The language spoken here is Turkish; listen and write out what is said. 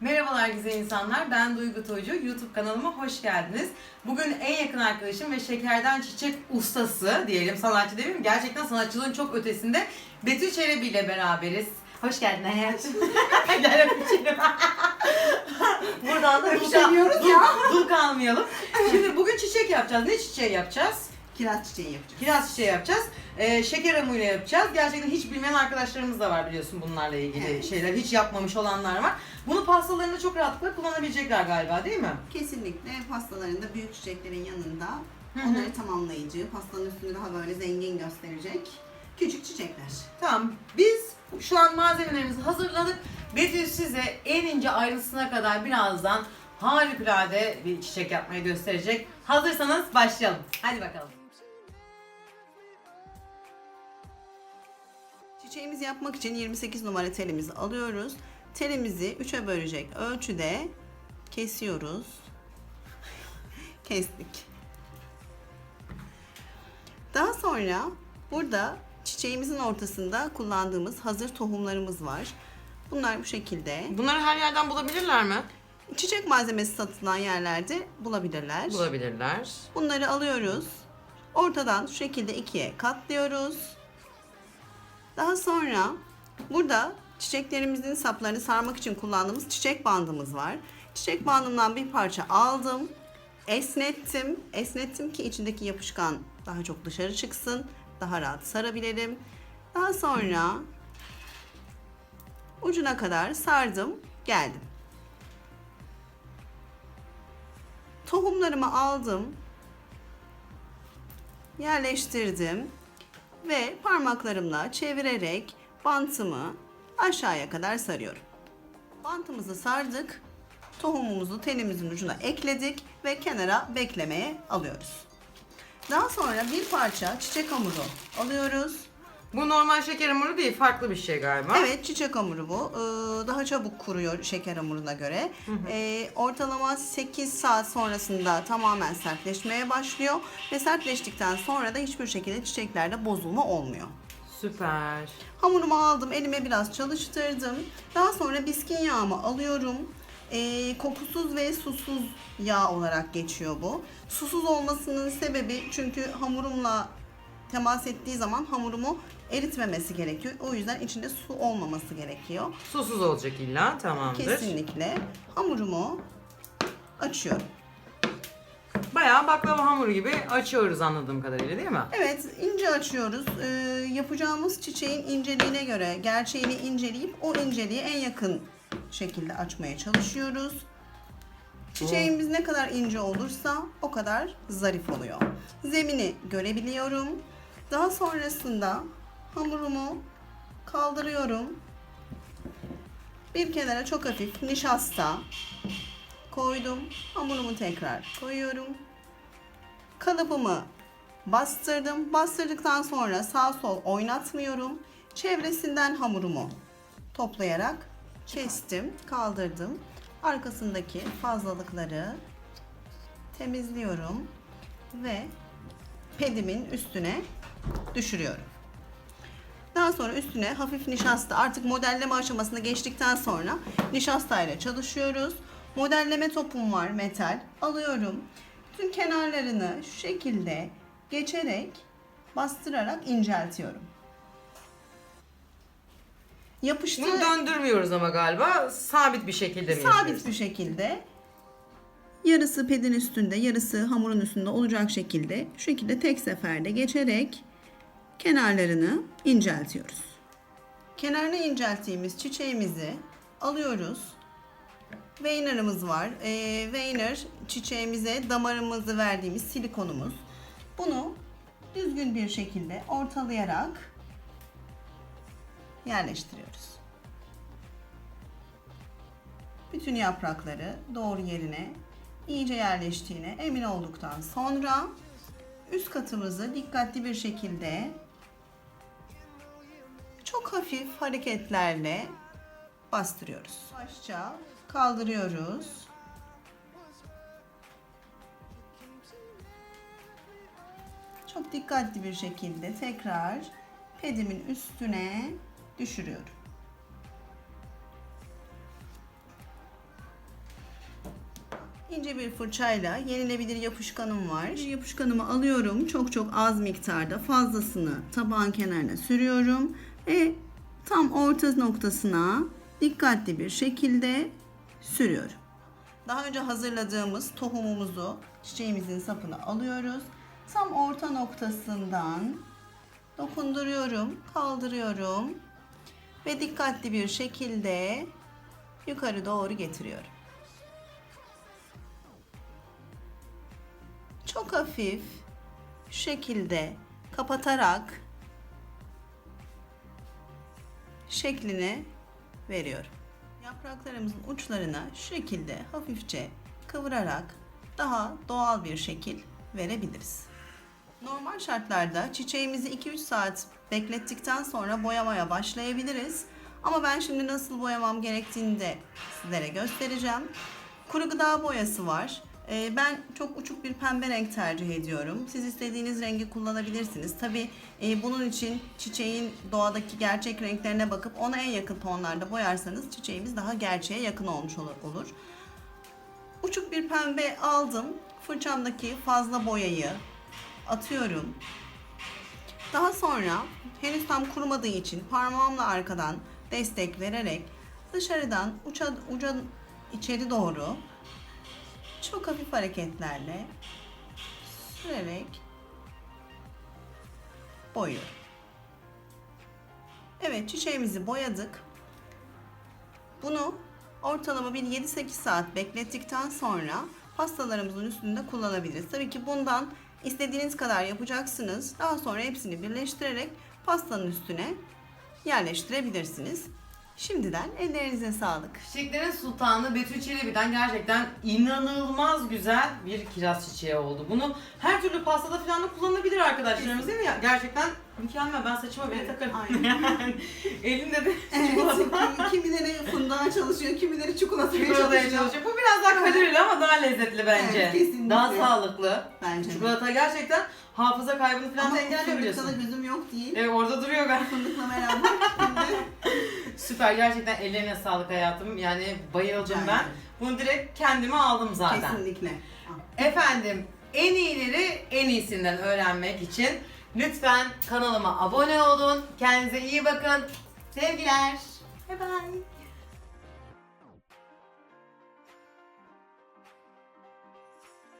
Merhabalar güzel insanlar. Ben Duygu Toycu. YouTube kanalıma hoş geldiniz. Bugün en yakın arkadaşım ve şekerden çiçek ustası diyelim sanatçı mi? Gerçekten sanatçılığın çok ötesinde Betül Çelebi ile beraberiz. Hoş geldin hayatım. Gel öpüşelim. Buradan da Öpüşemiyoruz ya. Dur kalmayalım. Şimdi bugün çiçek yapacağız. Ne çiçeği yapacağız? Kiraz çiçeği yapacağız. Kiraz çiçeği yapacağız. Ee, şeker hamuruyla yapacağız. Gerçekten hiç bilmeyen arkadaşlarımız da var biliyorsun bunlarla ilgili Evet. şeyler. Hiç yapmamış olanlar var. Bunu pastalarında çok rahatlıkla kullanabilecekler galiba değil mi? Kesinlikle pastalarında büyük çiçeklerin yanında Hı hı. onları tamamlayıcı, pastanın üstünü daha böyle zengin gösterecek küçük çiçekler. Tamam. Biz şu an malzemelerimizi hazırladık. Betül size en ince ayrıntısına kadar birazdan harikulade bir çiçek yapmayı gösterecek. Hazırsanız başlayalım. Hadi bakalım. Çiçeğimizi yapmak için 28 numara telimizi alıyoruz. Telimizi 3'e bölecek ölçüde kesiyoruz. Kestik. Daha sonra burada çiçeğimizin ortasında kullandığımız hazır tohumlarımız var. Bunlar bu şekilde. Bunları her yerden bulabilirler mi? Çiçek malzemesi satılan yerlerde bulabilirler. Bulabilirler. Bunları alıyoruz. Ortadan şu şekilde ikiye katlıyoruz. Daha sonra burada çiçeklerimizin saplarını sarmak için kullandığımız çiçek bandımız var. Çiçek bandımdan bir parça aldım. Esnettim. Esnettim ki içindeki yapışkan daha çok dışarı çıksın. Daha rahat sarabilirim. Daha sonra ucuna kadar sardım. Geldim. Tohumlarımı aldım yerleştirdim ve parmaklarımla çevirerek bantımı aşağıya kadar sarıyorum. Bantımızı sardık, tohumumuzu telimizin ucuna ekledik ve kenara beklemeye alıyoruz. Daha sonra bir parça çiçek hamuru alıyoruz. Bu normal şeker hamuru değil, farklı bir şey galiba. Evet çiçek hamuru bu. Ee, daha çabuk kuruyor şeker hamuruna göre. Ee, ortalama 8 saat sonrasında tamamen sertleşmeye başlıyor. Ve sertleştikten sonra da hiçbir şekilde çiçeklerde bozulma olmuyor. Süper. Hamurumu aldım, elime biraz çalıştırdım. Daha sonra biskin yağımı alıyorum. Ee, kokusuz ve susuz yağ olarak geçiyor bu. Susuz olmasının sebebi çünkü hamurumla temas ettiği zaman hamurumu eritmemesi gerekiyor. O yüzden içinde su olmaması gerekiyor. Susuz olacak illa, tamamdır. Kesinlikle hamurumu açıyorum. Bayağı baklava hamuru gibi açıyoruz anladığım kadarıyla değil mi? Evet, ince açıyoruz. Ee, yapacağımız çiçeğin inceliğine göre gerçeğini inceleyip o inceliğe en yakın şekilde açmaya çalışıyoruz. Çiçeğimiz ne kadar ince olursa o kadar zarif oluyor. Zemini görebiliyorum. Daha sonrasında hamurumu kaldırıyorum. Bir kenara çok hafif nişasta koydum. Hamurumu tekrar koyuyorum. Kalıbımı bastırdım. Bastırdıktan sonra sağ sol oynatmıyorum. Çevresinden hamurumu toplayarak kestim, kaldırdım. Arkasındaki fazlalıkları temizliyorum ve pedimin üstüne düşürüyorum. Daha sonra üstüne hafif nişasta artık modelleme aşamasına geçtikten sonra nişasta ile çalışıyoruz. Modelleme topum var metal. Alıyorum. Tüm kenarlarını şu şekilde geçerek bastırarak inceltiyorum. Yapıştığı Bunu döndürmüyoruz ama galiba. Sabit bir şekilde mi yapıyoruz? sabit bir şekilde yarısı pedin üstünde, yarısı hamurun üstünde olacak şekilde şu şekilde tek seferde geçerek kenarlarını inceltiyoruz. Kenarını incelttiğimiz çiçeğimizi alıyoruz. Veiner'ımız var. Ee, Veiner çiçeğimize damarımızı verdiğimiz silikonumuz. Bunu düzgün bir şekilde ortalayarak yerleştiriyoruz. Bütün yaprakları doğru yerine iyice yerleştiğine emin olduktan sonra üst katımızı dikkatli bir şekilde çok hafif hareketlerle bastırıyoruz. Başça kaldırıyoruz. Çok dikkatli bir şekilde tekrar pedimin üstüne düşürüyorum. ince bir fırçayla yenilebilir yapışkanım var. Bir yapışkanımı alıyorum. Çok çok az miktarda fazlasını tabağın kenarına sürüyorum. Ve tam orta noktasına dikkatli bir şekilde sürüyorum. Daha önce hazırladığımız tohumumuzu çiçeğimizin sapını alıyoruz. Tam orta noktasından dokunduruyorum, kaldırıyorum ve dikkatli bir şekilde yukarı doğru getiriyorum. Çok hafif şekilde kapatarak şeklini veriyorum. Yapraklarımızın uçlarına şu şekilde hafifçe kıvırarak daha doğal bir şekil verebiliriz. Normal şartlarda çiçeğimizi 2-3 saat beklettikten sonra boyamaya başlayabiliriz. Ama ben şimdi nasıl boyamam gerektiğini de sizlere göstereceğim. Kuru gıda boyası var. Ee, Ben çok uçuk bir pembe renk tercih ediyorum. Siz istediğiniz rengi kullanabilirsiniz. Tabi bunun için çiçeğin doğadaki gerçek renklerine bakıp ona en yakın tonlarda boyarsanız çiçeğimiz daha gerçeğe yakın olmuş olur. Uçuk bir pembe aldım. Fırçamdaki fazla boyayı atıyorum. Daha sonra henüz tam kurumadığı için parmağımla arkadan destek vererek dışarıdan uça, uca içeri doğru çok hafif hareketlerle sürerek boyuyorum. Evet çiçeğimizi boyadık. Bunu ortalama bir 7-8 saat beklettikten sonra pastalarımızın üstünde kullanabiliriz. Tabii ki bundan istediğiniz kadar yapacaksınız. Daha sonra hepsini birleştirerek pastanın üstüne yerleştirebilirsiniz. Şimdiden ellerinize sağlık. Çiçeklerin sultanı Betül Çelebi'den gerçekten inanılmaz güzel bir kiraz çiçeği oldu. Bunu her türlü pastada falan da kullanılabilir arkadaşlarımız değil mi? Ya, gerçekten mükemmel. Ben saçıma bile takarım. aynen. Elinde de Evet, çikolata. kimileri fındığa çalışıyor, kimileri çikolataya Çikolataya çalışıyor. çalışıyor. Bu biraz daha kalorili ama daha lezzetli bence. Evet, kesinlikle. Daha sağlıklı. Bence de. Çikolata gerçekten hafıza kaybını falan Ama da engelliyor biliyorsun. gözüm yok değil. Evet orada duruyor galiba. Fındıkla beraber Süper gerçekten ellerine sağlık hayatım. Yani bayıldım ben. Bunu direkt kendime aldım zaten. kesinlikle. Efendim en iyileri en iyisinden öğrenmek için lütfen kanalıma abone olun. Kendinize iyi bakın. Sevgiler. Bye bye.